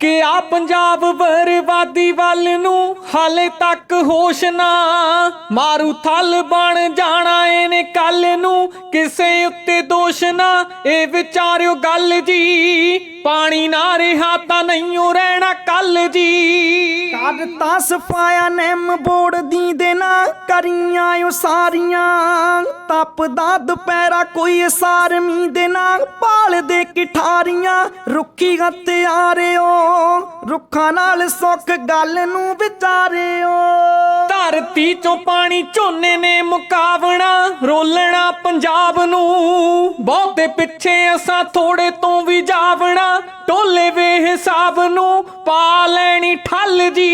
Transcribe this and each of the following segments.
ਡੱਕਿਆ ਪੰਜਾਬ ਬਰਬਾਦੀ ਵੱਲ ਨੂੰ ਹਾਲੇ ਤੱਕ ਹੋਸ਼ ਨਾ ਮਾਰੂ ਥਲ ਬਣ ਜਾਣਾ ਇਹਨੇ ਕੱਲ ਨੂੰ, ਕਿਸੇ ਉੱਤੇ ਦੋਸ਼ ਨਾ। ਇਹ ਵਿਚਾਰਿਓ ਗੱਲ ਜੀ, ਪਾਣੀ ਨਾ ਰਿਹਾ ਤਾਂ ਨਹੀਂਓ ਰਹਿਣਾ ਕੱਲ ਜੀ। ਕਰਤਾ ਸਫਾਇਆ ਨੇਮ ਬੋੜ ਦੀ ਦੇ ਨਾ ਕਰੀਆਂ ਓ ਸਾਰੀਆਂ। ਤਪਦਾ ਦੁਪਹਿਰਾ ਕੋਈ ਸਾਰਮੀ ਦੇ ਨਾ ਪਾਲ ਦੇ ਕਿਠਾਰੀਆਂ। ਰੁੱਖੀ ਹੱਤਿਆਰਿਓ ਰੁੱਖਾਂ ਨਾਲ ਸੁੱਖ ਗੱਲ ਨੂੰ ਵਿਚਾਰਿਓ। ਧਰਤੀ ਚੋਂ ਪਾਣੀ ਝੋਨੇ ਨੇ ਮੁਕਾਵਣਾ, ਰੋਲਣਾ ਪੰਜਾਬ ਨੂੰ। ਬਹੁਤੇ ਪਿੱਛੇ ਅਸਾਂ ਥੋੜੇ ਤੋਂ ਵੀ ਜਾਵਣਾ, ਟੋਲੇ ਵੇ ਹਿਸਾਬ ਨੂੰ ਪਾ ਲੈਣੀ ਠੱਲ ਜੀ।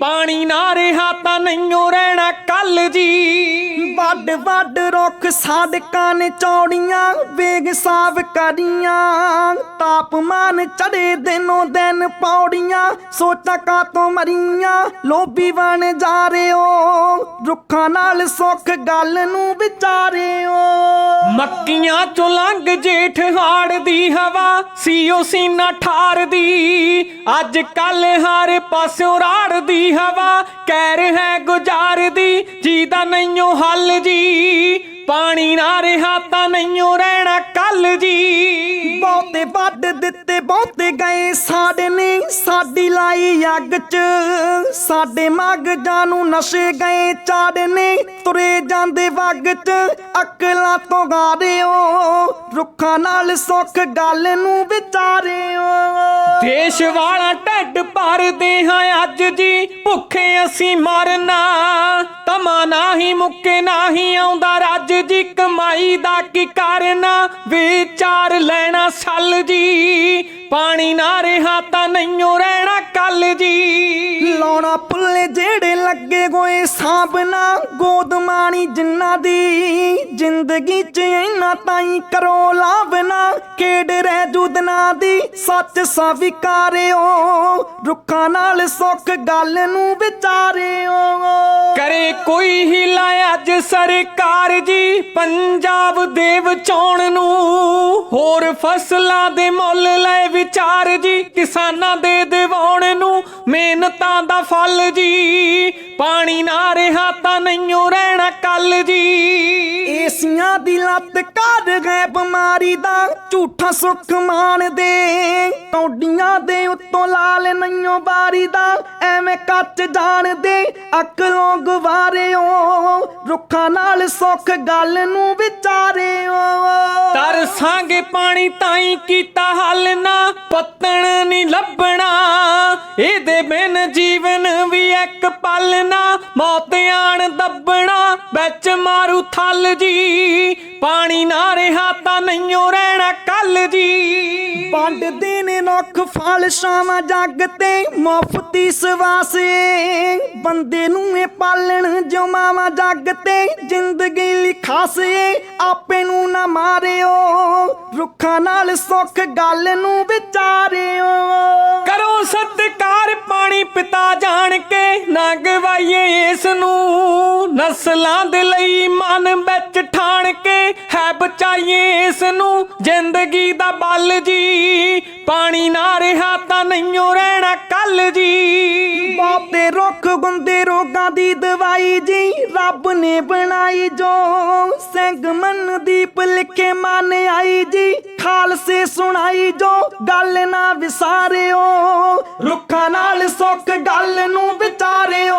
ਪਾਣੀ ਨਾ ਰਿਹਾ ਤਾਂ ਨਹੀਂਓ ਰਹਿਣਾ ਕੱਲ ਜੀ। ਵੱਡ ਵੱਡ ਰੁੱਖ ਸਾਡਕਾਂ ਨੇ ਚੌੜੀਆਂ, ਵੇਗ ਸਾਫ਼ ਕਰੀਆਂ। ਤਾਪਮਾਨ ਚੜੇ ਦਿਨੋਂ ਦਿਨ ਪੌੜੀਆਂ, ਸੋਚਾਂ ਕਾ ਤੋਂ ਮਰੀਆਂ? ਲੋਭੀ ਬਣ ਜਾ ਰਿਓ ਰੁੱਖਾਂ ਨਾਲ ਸੁੱਖ ਗੱਲ ਨੂੰ ਵਿਚਾਰਿਓ। ਮੱਕੀਆਂ ਚੋਂ ਲੰਘ ਜੇਠ ਹਾੜ ਦੀ ਹਵਾ, ਸੀਓ ਸੀਨਾ ਠਾਰ ਦੀ ਅੱਜ ਕੱਲ ਹਰ ਪਾਸਿਓਂ ਰਾੜ ਦੀ ਹਵਾ ਕਹਿ ਰਿਹਾ ਗੁਜ਼ਾਰ ਦੀ ਜੀਦਾ ਨਹੀਂਓ ਹੱਲ ਕੱਲ ਜੀ। ਪਾਣੀ ਨਾ ਰਿਹਾ ਤਾਂ ਨਹੀਂਓ ਰਹਿਣਾ ਕੱਲ ਜੀ। ਬਹੁਤੇ ਵੱਢ ਦਿੱਤੇ, ਬਹੁਤੇ ਗਏ ਸਾਡੇ ਨੇ ਸਾਡੀ ਲਾਈ ਅੱਗ 'ਚ। ਸਾਡੇ ਮਗਜਾਂ ਨੂੰ ਨਸ਼ੇ ਗਏ ਚਾੜਨੇ ਤੁਰੇ ਜਾਂਦੇ ਵਗ 'ਚ। ਅਕਲਾਂ ਤੋਂ ਗਾਰਿਓ, ਰੁੱਖਾਂ ਨਾਲ ਸੁੱਖ ਗੱਲ ਨੂੰ ਵਿਚਾਰਿਓ। ਦੇਸ਼ ਵਾਲਾ ਢੱਡ ਭਰਦੇ ਹਾਂ ਅੱਜ ਜੀ, ਭੁੱਖੇ ਅਸੀਂ ਮਰਨਾ। ਤਮਾ ਨਹੀਂ, ਮੁੱਕੇ ਨਹੀਂ, ਆਉਂਦਾ ਰੱਜ ਜੀ, ਕਮਾਈ ਦਾ ਕੀ ਕਰਨਾ? ਵਿਚਾਰ ਲੈਣਾ ਸੱਲ ਜੀ ਪਾਣੀ ਨਾ ਰਿਹਾ ਤਾਂ ਨਹੀਂਓ ਰਹਿਣਾ ਕੱਲ ਜੀ। ਲਾਉਣਾ ਪੁੱਲੇ ਜਿਹੜੇ ਲੱਗੇ ਗੋਏ ਸਾਬਨਾ ਗੋਦ ਮਾਣੀ ਜਿੰਨਾ ਦੀ। ਜ਼ਿੰਦਗੀ 'ਚ ਇੰਨਾ ਤਾਈ ਕਰੋ ਲਾਵਨਾ ਖੇਡ ਰਹਿ ਜੁਦਨਾ ਦੀ। ਸੱਚ ਸਵੀਕਾਰਿਓ ਰੁੱਖਾਂ ਨਾਲ ਸੁੱਖ ਗੱਲ ਨੂੰ ਵਿਚਾਰਿਓ। ਕਰੇ ਕੋਈ ਹਿਲਾ ਅੱਜ ਸਰਕਾਰ ਜੀ ਪੰਜਾਬ ਦੇ ਵਿਚਾਉਣ ਨੂੰ। ਹੋਰ ਫਸਲਾਂ ਦੇ ਮੁੱਲ ਵਿਚਾਰ ਜੀ ਕਿਸਾਨਾਂ ਦੇ ਦਿਵਾਉਣ ਨੂੰ ਮਿਹਨਤਾਂ ਦਾ ਫਲ ਜੀ। ਪਾਣੀ ਨਾ ਰਿਹਾ ਤਾਂ ਨਹੀਂਓ ਰਹਿਣਾ ਕੱਲ ਜੀ। ਏਸੀਆਂ ਦੀ ਲੱਤ ਕਰ ਗਏ ਬਿਮਾਰੀ ਦਾ, ਝੂਠਾ ਸੁੱਖ ਮਾਣਦੇ। ਕੌਡੀਆਂ ਦੇ ਉੱਤੋਂ ਲਾਲ ਨਈਓ ਬਾਰੀ ਦਾ, ਐਵੇਂ ਕੱਚ ਜਾਣਦੇ ਅਕਲੋਂ ਗਵਾਰਿਓ। ਰੁੱਖਾਂ ਨਾਲ ਸੁੱਖ ਗੱਲ ਨੂੰ ਵਿਚਾਰਿਓ। ਤਰਸਾਂਗੇ ਪਾਣੀ ਤਾਈ ਕੀਤਾ ਹੱਲ ਨਾ, ਪੱਤਣ ਨਹੀਂ ਲੱਭਣਾ। ਇਹਦੇ ਬਿਨ ਜੀਵਨ ਵੀ ਇੱਕ ਪਲ ਨਾ, ਮੌਤ ਆਣ ਦੱਬਣਾ, ਵਿੱਚ ਮਾਰੂ ਥਲ ਜੀ। ਪਾਣੀ ਨਾ ਰਿਹਾ ਤਾਂ ਨਹੀਂਓ ਰਹਿਣਾ ਕੱਲ ਜੀ। ਵੰਡਦੇ ਨੇ ਨੁੱਖ ਫਲ ਜੱਗ ਤੇ, ਮੁਫਤੀ ਸਵਾਸੇ। ਬੰਦੇ ਨੂੰ ਇਹ ਪਾਲਣ ਜੋ ਮਾਵਾ ਜੱਗ ਤੇ, ਜ਼ਿੰਦਗੀ ਲਿਖਾਸੇ ਆਪੇ ਨੂੰ ਨਾ ਮਾਰਿਓ। ਰੁੱਖਾਂ ਨਾਲ ਸੁੱਖ ਗੱਲ ਨੂੰ ਵਿਚਾਰਿਓ। ਕਰੋ ਸਤਿਕਾਰ ਪਾਣੀ ਪਿਤਾ ਜਾਣ ਕੇ ਨਾ ਗਵਾਈਏ ਇਸ ਨੂੰ। ਨਸਲਾਂ ਦੇ ਲਈ ਮਨ ਵਿੱਚ ਠਾਣ ਕੇ ਹੈ ਬਚਾਈਏ ਇਸ ਨੂੰ। ਜ਼ਿੰਦਗੀ ਦਾ ਬਲ ਜੀ, ਪਾਣੀ ਨਾ ਰਿਹਾ ਤਾਂ ਨਹੀਂਓ ਰਹਿਣਾ ਕੱਲ ਜੀ। ਬਾਤੇ ਰੁੱਖ ਗੁੰਦੇ ਰੋਗਾਂ ਦੀ ਦਵਾਈ ਜੀ, ਰੱਬ ਨੇ ਬਣਾਈ ਜੋ। ਸਿੰਘ ਮਨ ਦੀਪ ਲਿਖੇ ਮਨ ਆਈ ਜੀ, ਖਾਲਸੇ ਸੁਣਾਈ ਜੋ। ਗੱਲ ਨਾ ਵਿਸਾਰਿਓ, ਰੁੱਖਾਂ ਨਾਲ ਸੁੱਖ ਗੱਲ ਨੂੰ ਵਿਚਾਰਿਓ।